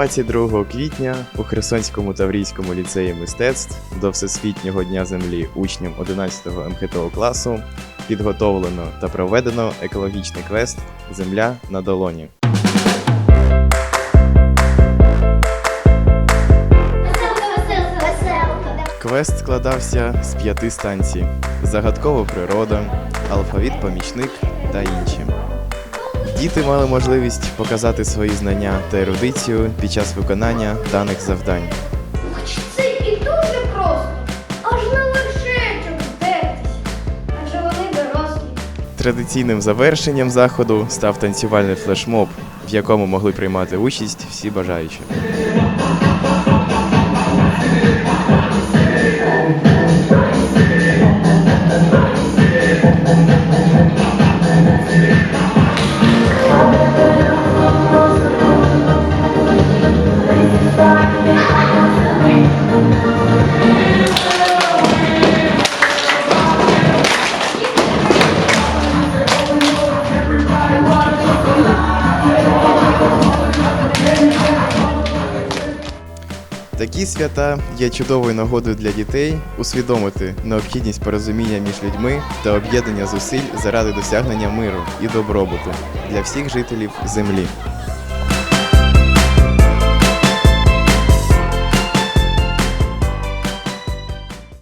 22 квітня у Херсонському Таврійському ліцеї мистецтв до Всесвітнього дня землі учням 11-го МХТО класу підготовлено та проведено екологічний квест Земля на долоні. Квест складався з п'яти станцій: загадкова природа, алфавіт помічник та інші. Діти мали можливість показати свої знання та ерудицію під час виконання даних завдань. Це і дуже просто. Аж на вершечок. Адже вони дорослі. Традиційним завершенням заходу став танцювальний флешмоб, в якому могли приймати участь всі бажаючі. Такі свята є чудовою нагодою для дітей усвідомити необхідність порозуміння між людьми та об'єднання зусиль заради досягнення миру і добробуту для всіх жителів землі.